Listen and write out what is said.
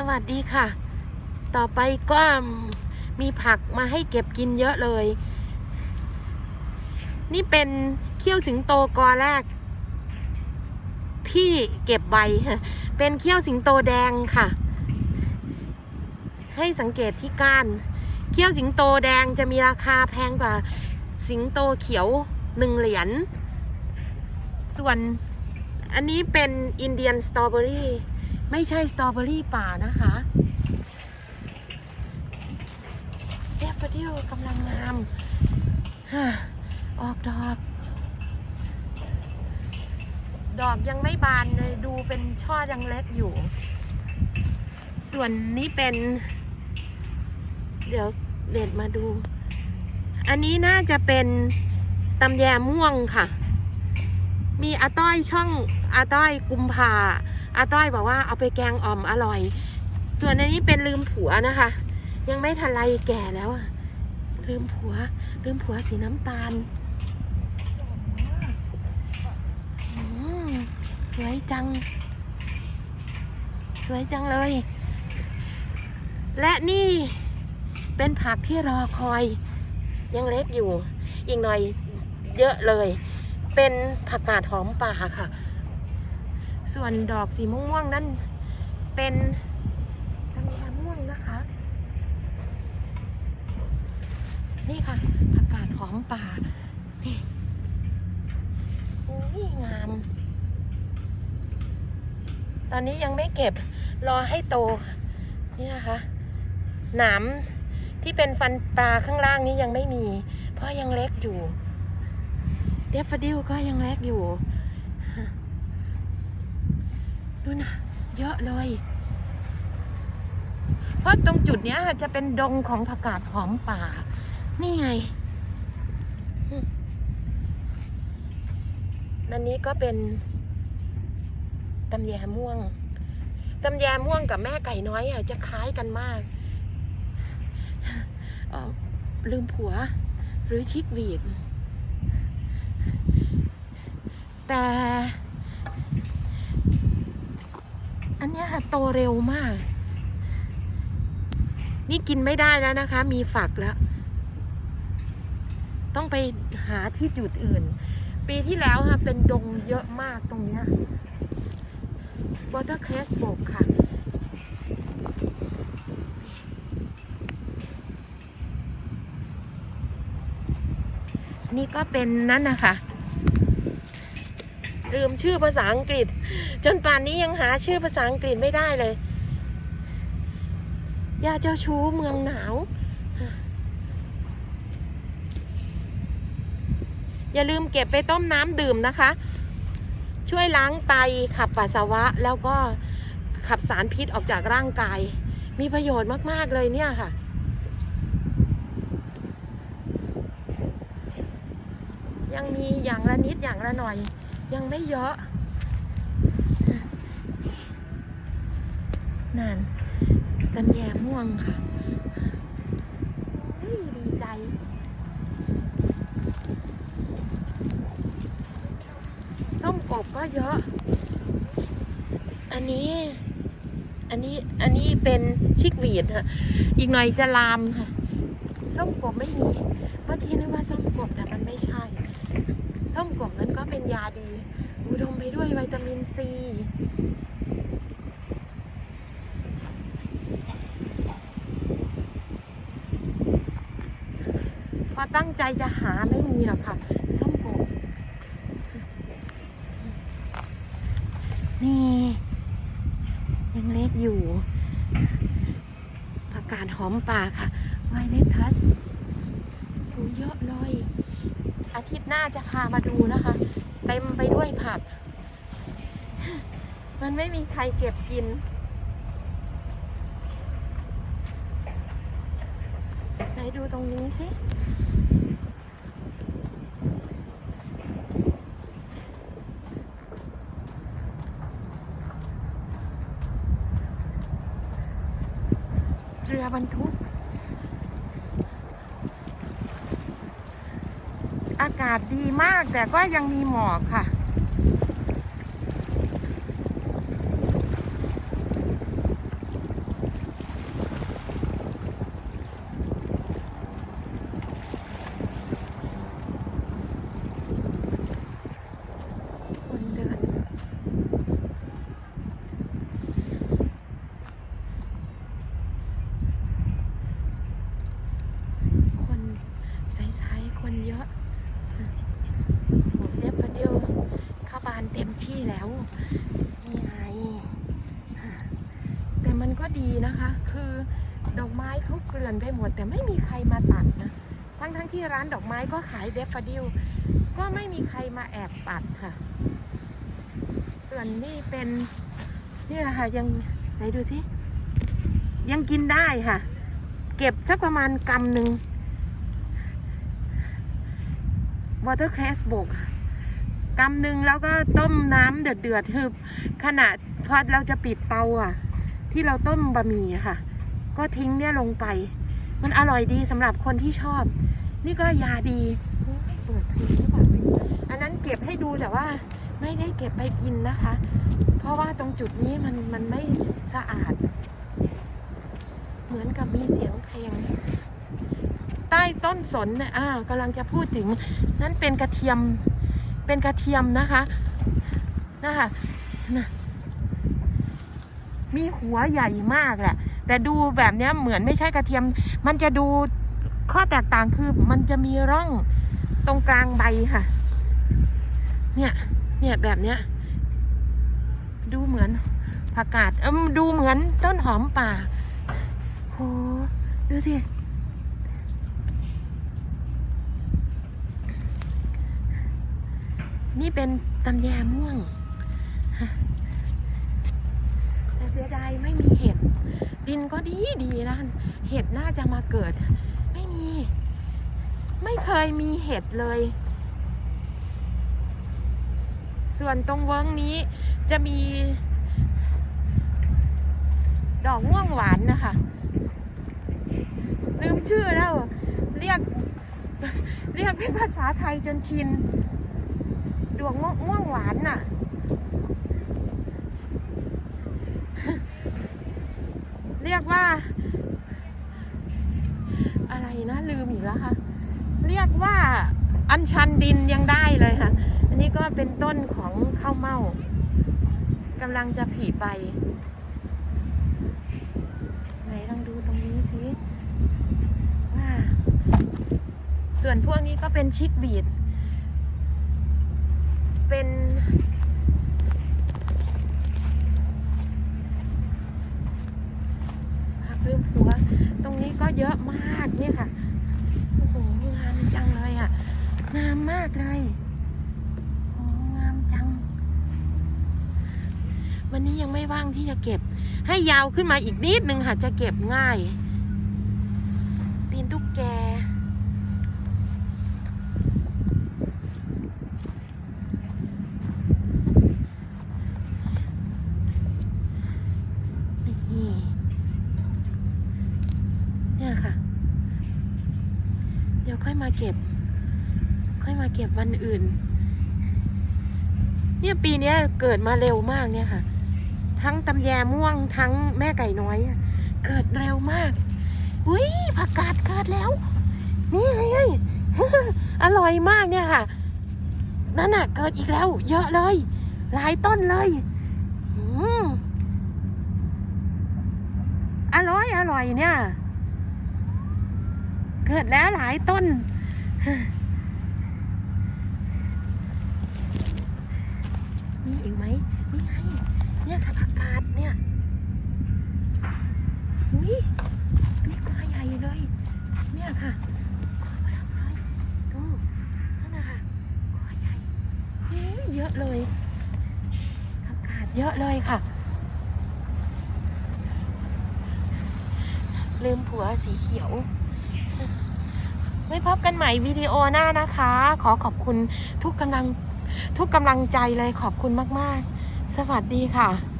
สวัสดีค่ะ ต่อไปก็มีผักมาให้เก็บกินเยอะเลย นี่เป็นเขี้ยวสิงโตกอแรก ที่เก็บใบ เป็นเขี้ยวสิงโตแดงค่ะ ให้สังเกตที่ก้าน เขี้ยวสิงโตแดงจะมีราคาแพงกว่า สิงโตเขียวหนึ่งเหรียญ ส่วนอันนี้เป็นอินเดียนสตรอเบอรี่ ไม่ใช่สตรอเบอรี่ป่านะคะเดฟดิลกำลังงามฮะออกดอก ดอกยังไม่บานเลยดูเป็นช่อยังเล็กอยู่ ส่วนนี้เป็น เดี๋ยวเด็ดมาดู อันนี้น่าจะเป็นตำแยม่วงค่ะ มีอาต้อยช่องอาต้อยกุมภา อาต้อยบอกว่าเอาไปแกงอ่อมอร่อย ส่วนอันนี้เป็นลืมผัวนะคะ ยังไม่ทันไรแก่แล้วลืมผัว ลืมผัวสีน้ำตาลสวยจัง สวยจังเลย และนี่เป็นผักที่รอคอย ยังเล็กอยู่ อีกหน่อยเยอะเลย เป็นผักกาดหอมป่าค่ะ ส่วนดอกสีม่วงๆนั่นเป็นตำแยม่วงนะคะ นี่ค่ะผักกาดหอมป่า นี่นี่งาม ตอนนี้ยังไม่เก็บรอให้โต นี่นะคะ หนามที่เป็นฟันปลาข้างล่างนี้ยังไม่มี เพราะยังเล็กอยู่ เดฟฟดิลก็ยังเล็กอยู่ ดูนะเยอะเลย เพราะตรงจุดเนี้ยจะเป็นดงของผักกาดหอมป่า นี่ไงอันนี้ก็เป็นตำแยม่วงตำแยม่วงกับแม่ไก่น้อยอะจะคล้ายกันมากลืมผัว หรือชิกวีดแต่ อันนี้ค่ะโตเร็วมาก นี่กินไม่ได้แล้วนะคะ มีฝักแล้ว ต้องไปหาที่จุดอื่น ปีที่แล้วค่ะ เป็นดงเยอะมากตรงเนี้ยวอเตอร์เคสบกค่ะนี่ก็เป็นนั่นนะคะ ลืมชื่อภาษาอังกฤษ จนป่านนี้ยังหาชื่อภาษาอังกฤษไม่ได้เลยยาเจ้าชู้เมืองหนาว อย่าลืมเก็บไปต้มน้ำดื่มนะคะ ช่วยล้างไตขับปัสสาวะแล้วก็ขับสารพิษออกจากร่างกาย มีประโยชน์มาก ๆ เลยเนี่ยค่ะยังมีอย่างละนิดอย่างละหน่อย ยังไม่เยอะนั่นตำแยม่วงค่ะดีใจ ส้มกบก็เยอะ อันนี้ อันนี้ อันนี้เป็นชิกหวีดค่ะ อีกหน่อยจะลามค่ะ ส้มกบไม่มี เมื่อกี้นึกว่าส้มกบแต่มันไม่ใช่ ส้มกบนั้นก็เป็นยาดี อุดมไปด้วยวิตามินซีพอตั้งใจจะหาไม่มีหรอกค่ะ ส้มกบนี่ ยังเล็กอยู่ ผักกาดหอมป่าค่ะ ไวเลทัส ดูเยอะเลย อาทิตย์หน้าจะพามาดูนะคะ เต็มไปด้วยผัก มันไม่มีใครเก็บกิน ไหนดูตรงนี้สิเรือบรรทุก อากาศดีมากแต่ก็ยังมีหมอกค่ะ ที่แล้วนี่ไงแต่มัน ก็ดีนะคะ คือดอกไม้เขาเกลื่อนไปหมด แต่ไม่มีใครมาตัดนะ ทั้งที่ร้านดอกไม้ก็ขายเดฟฟดิลก็ไม่มีใครมาแอบตัดค่ะ ส่วนนี่เป็นนี่แหละค่ะยังไหนดูสิยังกินได้ค่ะ เก็บสักประมาณกำหนึ่ง watercress บกกำหนึ่งแล้วก็ต้มน้ำเดือดๆคือขณะพอเราจะปิดเตาอะ ที่เราต้มบะหมี่ค่ะ ก็ทิ้งเนี่ยลงไป มันอร่อยดีสำหรับคนที่ชอบ นี่ก็ยาดีอ้ยเปิดเพลงหรือเปล่าไม่รู้อันนั้นเก็บให้ดูแต่ว่าไม่ได้เก็บไปกินนะคะ เพราะว่าตรงจุดนี้มันมันไม่สะอาด เหมือนกับมีเสียงเพลงใต้ต้นสนเนี่ยอ่ากำลังจะพูดถึง นั่นเป็นกระเทียม เป็นกระเทียมนะคะ นะคะนะ มีหัวใหญ่มากแหละ แต่ดูแบบเนี้ยเหมือนไม่ใช่กระเทียม มันจะดูข้อแตกต่างคือมันจะมีร่องตรงกลางใบค่ะ เนี่ย เนี่ยแบบเนี้ย ดูเหมือนผักกาดเอิมดูเหมือนต้นหอมป่าโหดูสินี่เป็นตำแยม่วง แต่เสียดายไม่มีเห็ด ดินก็ดีดีนะเห็ดน่าจะมาเกิด ไม่มี ไม่เคยมีเห็ดเลย ส่วนตรงเวิ้งนี้จะมี ดอกม่วงหวานนะคะ ลืมชื่อแล้ว เรียก เรียกเป็นภาษาไทยจนชินดวงม่วงม่วงหวานน่ะ เรียกว่า อะไรนะลืมอีกแล้วค่ะ เรียกว่าอัญชันดินยังได้เลยค่ะ อันนี้ก็เป็นต้นของข้าวเม่ากำลังจะผลิใบไหนลองดูตรงนี้สิว่า ส่วนพวกนี้ก็เป็นชิคบีด เป็นผักลืมหัว ตรงนี้ก็เยอะมาก เนี่ยค่ะ โอ้โหงามจังเลยอะ งามมากเลยโอ้งามจัง วันนี้ยังไม่ว่างที่จะเก็บ ให้ยาวขึ้นมาอีกนิดนึงค่ะ จะเก็บง่าย ตีนตุ๊กแก นี่เนี่ยค่ะ เดี๋ยว ค่อยมาเก็บ ค่อยมาเก็บวันอื่น เนี่ยปีนี้เกิดมาเร็วมากเนี่ยค่ะ ทั้งตำแยม่วงทั้งแม่ไก่น้อย เกิดเร็วมาก อุ้ยผักกาดเกิดแล้ว นี่ไงอร่อยมากเนี่ยค่ะ นั่นน่ะ เกิดอีกแล้ว เยอะเลย หลายต้นเลยอืมอร่อยอร่อยเนี่ย เกิดแล้วหลายต้น มีอีกไหมนี่ไงเนี่ยค่ะผักกาดเนี่ยอุ้ยดูกอใหญ่เลย เนี่ยค่ะกอมาทำเลยดูนั่นนะคะกอใหญ่อุ้ยเยอะเลยผักกาดเยอะเลยค่ะลืมผัวสีเขียว ไม่พบกันใหม่วิดีโอหน้านะคะ ขอขอบคุณทุกกำลังทุกกำลังใจเลยขอบคุณมาก ๆ สวัสดีค่ะ